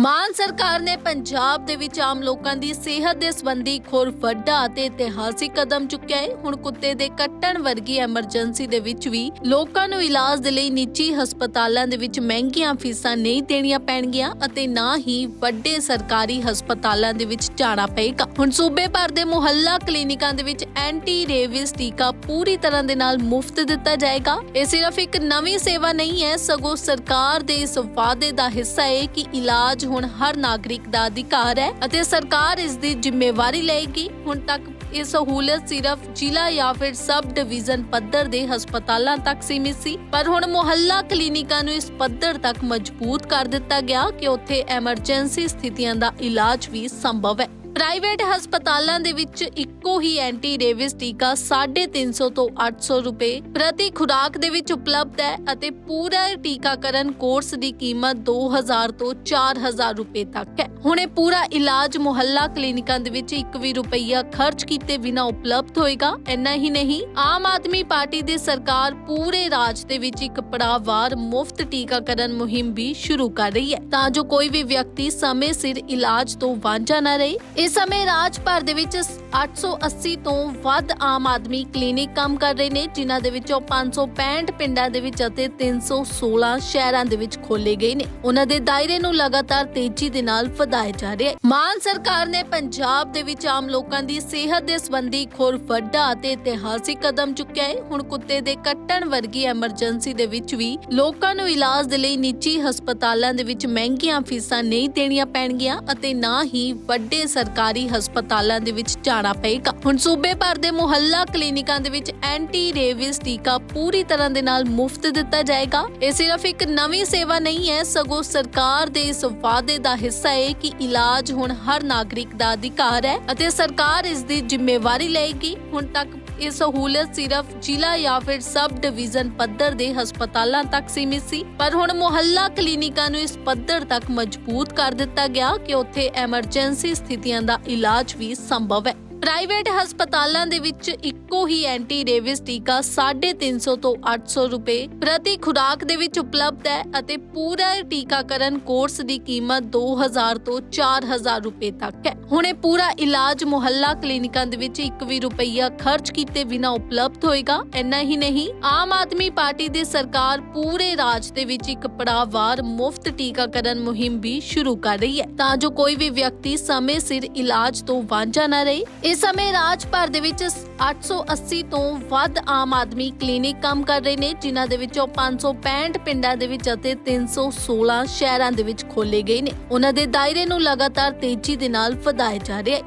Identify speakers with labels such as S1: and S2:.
S1: ਮਾਨ ਸਰਕਾਰ ਨੇ ਪੰਜਾਬ ਦੇ ਵਿੱਚ ਆਮ ਲੋਕਾਂ ਦੀ ਸਿਹਤ ਦੇ ਸੰਬੰਧੀ ਖੁਰ ਵੱਡਾ ਅਤੇ ਇਤਿਹਾਸਿਕ ਕਦਮ ਚੁੱਕਿਆ ਹੈ। ਹੁਣ ਕੁੱਤੇ ਦੇ ਕੱਟਣ ਵਰਗੀ ਐਮਰਜੈਂਸੀ ਦੇ ਵਿੱਚ ਵੀ ਲੋਕਾਂ ਨੂੰ ਇਲਾਜ ਦੇ ਲਈ ਨਿੱਜੀ ਹਸਪਤਾਲਾਂ ਦੇ ਵਿੱਚ ਮਹਿੰਗੀਆਂ ਫੀਸਾਂ ਨਹੀਂ ਦੇਣੀਆਂ ਪੈਣਗੀਆਂ ਅਤੇ ਨਾ ਹੀ ਵੱਡੇ ਸਰਕਾਰੀ ਹਸਪਤਾਲਾਂ ਦੇ ਵਿੱਚ ਜਾਣਾ ਪਏਗਾ। ਹੁਣ ਸੂਬੇ ਭਰ ਦੇ ਮੁਹੱਲਾ ਕਲੀਨਿਕਾਂ ਦੇ ਵਿੱਚ ਐਂਟੀ ਰੇਬੀਜ਼ ਟੀਕਾ ਪੂਰੀ ਤਰ੍ਹਾਂ ਦੇ ਨਾਲ ਮੁਫਤ ਦਿੱਤਾ ਜਾਏਗਾ। ਇਹ ਸਿਰਫ ਇੱਕ ਨਵੀਂ ਸੇਵਾ ਨਹੀਂ ਹੈ, ਸਗੋਂ ਸਰਕਾਰ ਦੇ ਇਸ ਵਾਅਦੇ ਦਾ ਹਿੱਸਾ ਹੈ ਕਿ ਇਲਾਜ ਹੁਣ ਹਰ ਨਾਗਰਿਕ ਦਾ ਅਧਿਕਾਰ ਹੈ ਅਤੇ ਸਰਕਾਰ ਇਸ ਦੀ ਜ਼ਿੰਮੇਵਾਰੀ ਲਏਗੀ। ਹੁਣ ਤੱਕ ਇਹ ਸਹੂਲਤ ਸਿਰਫ ਜ਼ਿਲ੍ਹਾ ਜਾਂ ਫਿਰ ਸਬ ਡਿਵੀਜ਼ਨ ਪੱਧਰ ਦੇ ਹਸਪਤਾਲਾਂ ਤੱਕ ਸੀਮਿਤ ਸੀ, ਪਰ ਹੁਣ ਮੁਹੱਲਾ ਕਲੀਨਿਕਾਂ ਨੂੰ ਇਸ ਪੱਧਰ ਤੱਕ ਮਜ਼ਬੂਤ ਕਰ ਦਿੱਤਾ ਗਿਆ ਕਿ ਉੱਥੇ ਐਮਰਜੈਂਸੀ ਸਥਿਤੀਆਂ ਦਾ ਇਲਾਜ ਵੀ ਸੰਭਵ ਹੈ। ਪ੍ਰਾਈਵੇਟ ਹਸਪਤਾਲਾਂ ਦੇ ਵਿੱਚ ਇੱਕੋ ਹੀ ਐਂਟੀ ਰੇਬੀਜ਼ ਟੀਕਾ 350 ਤੋਂ 800 ਰੁਪਏ ਪ੍ਰਤੀ ਖੁਰਾਕ ਦੇ ਵਿੱਚ ਉਪਲਬਧ ਹੈ ਅਤੇ ਪੂਰਾ ਟੀਕਾਕਰਨ ਕੋਰਸ ਦੀ ਕੀਮਤ 2000 ਤੋਂ 4000 ਰੁਪਏ ਤੱਕ ਹੈ। ਹੁਣ ਇਹ ਪੂਰਾ ਇਲਾਜ ਮੁਹੱਲਾ ਕਲੀਨਿਕਾਂ ਦੇ ਵਿੱਚ 1 ਵੀ ਰੁਪਈਆ ਖਰਚ ਕੀਤੇ ਬਿਨਾਂ ਉਪਲਬਧ ਹੋਏਗਾ। ਇੰਨਾ ਹੀ ਨਹੀਂ, ਆਮ ਆਦਮੀ ਪਾਰਟੀ ਦੀ ਸਰਕਾਰ ਪੂਰੇ ਰਾਜ ਦੇ ਵਿੱਚ ਇੱਕ ਪੜਾਅਵਾਰ ਮੁਫਤ ਟੀਕਾਕਰਨ ਮੁਹਿੰਮ ਵੀ ਸ਼ੁਰੂ ਕਰ ਰਹੀ ਹੈ। ਤਾਂ ਜੋ ਕੋਈ ਵੀ ਵਿਅਕਤੀ ਸਮੇਂ ਸਿਰ ਇਲਾਜ ਤੋਂ ਵਾਂਝਾ ਨਾ ਰਹੇ ਇਸ ਸਮੇਂ ਰਾਜ ਭਰ ਦੇ ਵਿੱਚ 880 ਤੋਂ ਵੱਧ ਆਮ ਆਦਮੀ ਕਲੀਨਿਕ ਕੰਮ ਕਰ ਰਹੇ ਨੇ, ਜਿਨ੍ਹਾਂ ਦੇ ਵਿੱਚੋਂ 565 ਪਿੰਡਾਂ ਦੇ ਵਿੱਚ ਅਤੇ 316 ਸ਼ਹਿਰਾਂ ਦੇ ਵਿੱਚ ਖੋਲੇ ਗਏ ਨੇ। ਉਹਨਾਂ ਦੇ ਦਾਇਰੇ ਨੂੰ ਲਗਾਤਾਰ ਤੇਜ਼ੀ ਦੇ ਨਾਲ ਵਧਾਇਆ ਜਾ ਰਿਹਾ ਹੈ। ਮਾਨ ਸਰਕਾਰ ਨੇ ਪੰਜਾਬ ਦੇ ਵਿੱਚ ਆਮ ਲੋਕਾਂ ਦੀ ਸਿਹਤ ਦੇ ਸੰਬੰਧੀ ਖੁਰ ਵੱਡਾ ਅਤੇ ਇਤਿਹਾਸਿਕ ਕਦਮ ਚੁੱਕਿਆ ਹੈ। ਹੁਣ ਕੁੱਤੇ ਦੇ ਕੱਟਣ ਵਰਗੀ ਐਮਰਜੈਂਸੀ ਦੇ ਵਿੱਚ ਵੀ ਲੋਕਾਂ ਨੂੰ ਇਲਾਜ ਦੇ ਲਈ ਨਿੱਜੀ ਹਸਪਤਾਲਾਂ ਦੇ ਵਿੱਚ ਮਹਿੰਗੀਆਂ ਫੀਸਾਂ ਨਹੀਂ ਦੇਣੀਆਂ ਪੈਣਗੀਆਂ ਅਤੇ ਨਾ ਹੀ ਵੱਡੇ ਸਰਕਾਰੀ ਹਸਪਤਾਲਾਂ ਦੇ ਵਿੱਚ ਜਾਣਾ ਪਏਗਾ। ਹੁਣ ਸੂਬੇ ਭਰ ਦੇ ਮੁਹੱਲਾ ਕਲੀਨਿਕਾਂ ਦੇ ਵਿੱਚ ਐਂਟੀ ਰੇਬੀਜ਼ ਟੀਕਾ ਪੂਰੀ ਤਰ੍ਹਾਂ ਦੇ ਨਾਲ ਮੁਫਤ ਦਿੱਤਾ ਜਾਏਗਾ। ਇਹ ਸਿਰਫ ਇੱਕ ਨਵੀਂ ਸੇਵਾ ਨਹੀਂ ਹੈ, ਸਗੋਂ ਸਰਕਾਰ ਦੇ ਇਸ ਵਾਅਦੇ ਦਾ ਹਿੱਸਾ ਹੈ ਕਿ ਇਲਾਜ ਹੁਣ ਹਰ ਨਾਗਰਿਕ ਦਾ ਅਧਿਕਾਰ ਹੈ ਅਤੇ ਸਰਕਾਰ ਇਸ ਦੀ ਜ਼ਿੰਮੇਵਾਰੀ ਲਏਗੀ। ਹੁਣ ਤੱਕ ਇਹ ਸਹੂਲਤ ਸਿਰਫ ਜ਼ਿਲ੍ਹਾ ਜਾਂ ਫਿਰ ਸਬ ਡਿਵੀਜ਼ਨ ਪੱਧਰ ਦੇ ਹਸਪਤਾਲਾਂ ਤੱਕ ਸੀਮਿਤ ਸੀ, ਪਰ ਹੁਣ ਮੁਹੱਲਾ ਕਲੀਨਿਕਾਂ ਨੂੰ ਇਸ ਪੱਧਰ ਤੱਕ ਮਜ਼ਬੂਤ ਕਰ ਦਿੱਤਾ ਗਿਆ ਕਿ ਉੱਥੇ ਐਮਰਜੈਂਸੀ ਸਥਿਤੀਆਂ ਦਾ ਇਲਾਜ ਵੀ ਸੰਭਵ ਹੈ। ਪ੍ਰਾਈਵੇਟ ਹਸਪਤਾਲਾਂ ਦੇ ਵਿੱਚ ਇੱਕੋ ਹੀ ਐਂਟੀ ਰੇਬੀਜ਼ ਟੀਕਾ 350 ਤੋਂ 800 ਰੁਪਏ ਪ੍ਰਤੀ ਖੁਰਾਕ ਦੇ ਵਿੱਚ ਉਪਲਬਧ ਹੈ ਅਤੇ ਪੂਰਾ ਟੀਕਾਕਰਨ ਕੋਰਸ ਦੀ ਕੀਮਤ 2000 ਤੋਂ 4000 ਰੁਪਏ ਤੱਕ ਹੈ। ਹੁਣ ਇਹ ਪੂਰਾ ਇਲਾਜ ਮੁਹੱਲਾ ਕਲੀਨਿਕਾਂ ਦੇ ਵਿੱਚ 1 ਵੀ ਰੁਪਈਆ ਖਰਚ ਕੀਤੇ ਬਿਨਾਂ ਉਪਲਬਧ ਹੋਏਗਾ। ਇੰਨਾ ਹੀ ਨਹੀਂ, ਆਮ ਆਦਮੀ ਪਾਰਟੀ ਦੀ ਸਰਕਾਰ ਪੂਰੇ ਰਾਜ ਦੇ ਵਿੱਚ ਇੱਕ ਪੜਾਵਾਰ ਮੁਫਤ ਟੀਕਾਕਰਨ ਮੁਹਿੰਮ ਵੀ ਸ਼ੁਰੂ ਕਰ ਰਹੀ ਹੈ। ਤਾਂ ਜੋ ਕੋਈ ਵੀ ਵਿਅਕਤੀ ਸਮੇਂ ਸਿਰ ਇਲਾਜ ਤੋਂ ਵਾਂਝਾ ਨਾ ਰਹੇ ਇਸ ਸਮੇਂ ਰਾਜ ਭਰ ਦੇ ਵਿੱਚ 880 ਤੋਂ ਵੱਧ ਆਮ ਆਦਮੀ ਕਲੀਨਿਕ ਕੰਮ ਕਰ ਰਹੇ ਨੇ, ਜਿਨ੍ਹਾਂ ਦੇ ਵਿੱਚੋਂ 565 ਪਿੰਡਾਂ ਦੇ ਵਿੱਚ ਅਤੇ 316 ਸ਼ਹਿਰਾਂ ਦੇ ਵਿੱਚ ਖੋਲੇ ਗਏ ਨੇ। ਉਹਨਾਂ ਦੇ ਦਾਇਰੇ ਨੂੰ ਲਗਾਤਾਰ ਤੇਜ਼ੀ ਦੇ ਨਾਲ ਵਧਾਇਆ ਜਾ ਰਿਹਾ ਹੈ।